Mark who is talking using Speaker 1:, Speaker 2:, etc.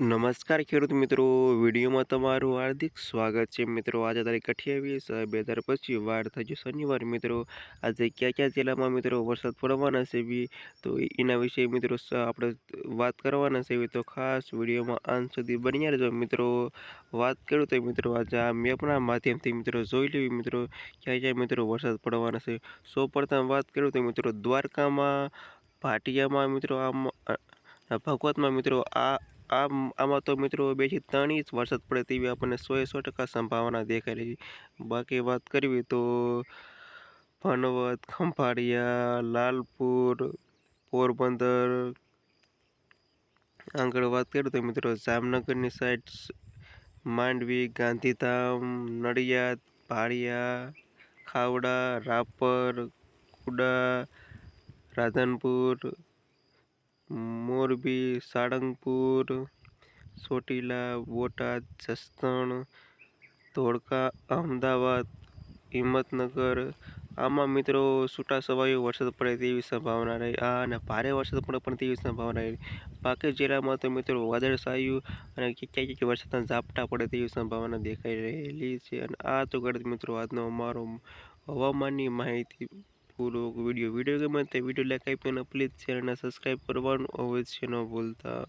Speaker 1: નમસ્કાર ખેડૂત મિત્રો, વિડીયોમાં તમારું હાર્દિક સ્વાગત છે. મિત્રો, આજે તારીખ અઠ્યાવીસ બે હજાર પચીસ, વાર થશે શનિવાર. મિત્રો, આજે કયા કયા જિલ્લામાં મિત્રો વરસાદ પડવાના છે બી? તો એના વિશે મિત્રો આપણે વાત કરવાના છે તો ખાસ વિડીયોમાં અંત સુધી બન્યા રહેજો. મિત્રો, વાત કરું તો મિત્રો, આજે આ મેપના માધ્યમથી મિત્રો જોઈ લેવી. મિત્રો, ક્યાં ક્યાં મિત્રો વરસાદ પડવાના છે. સૌ પ્રથમ વાત કરું તો મિત્રો, દ્વારકામાં, ભાટિયામાં મિત્રો આમ ભગવતમાં મિત્રો આ આમ આમાં તો મિત્રો બેથી ત્રણ ઇંચ વરસાદ પડે તેવી આપણને સો સો ટકા સંભાવના દેખાઈ રહી છે. બાકી વાત કરવી તો ભનવત, ખંભાળિયા, લાલપુર, પોરબંદર, આગળ વાત કરું તો મિત્રો જામનગરની સાઈડ માંડવી, ગાંધીધામ, નડિયાદ ભાળિયા ખાવડા, રાપર, કુડા, રાધનપુર મોરબી, સાળંગપુર, ચોટીલા, બોટાદ, જસદણ, ધોળકા, અમદાવાદ, હિંમતનગર. આમાં મિત્રો છૂટા છવાયો વરસાદ પડે તેવી સંભાવના રહી. આ અને ભારે વરસાદ પડે પણ તેવી સંભાવના રહી. બાકી જિલ્લામાં તો મિત્રો વાદળછાયું અને ક્યાંક ક્યાંક વરસાદના ઝાપટા પડે તેવી સંભાવના દેખાઈ રહેલી છે. અને આ તો ગણિત મિત્રો આજનો અમારો હવામાનની માહિતી પૂરો વીડિયો. વીડિયો ગમે તે વીડિયો લાઈક આપીને પ્લીઝ ચેનલને સબસ્ક્રાઈબ કરવાનું અવશ્ય ન ભૂલતા.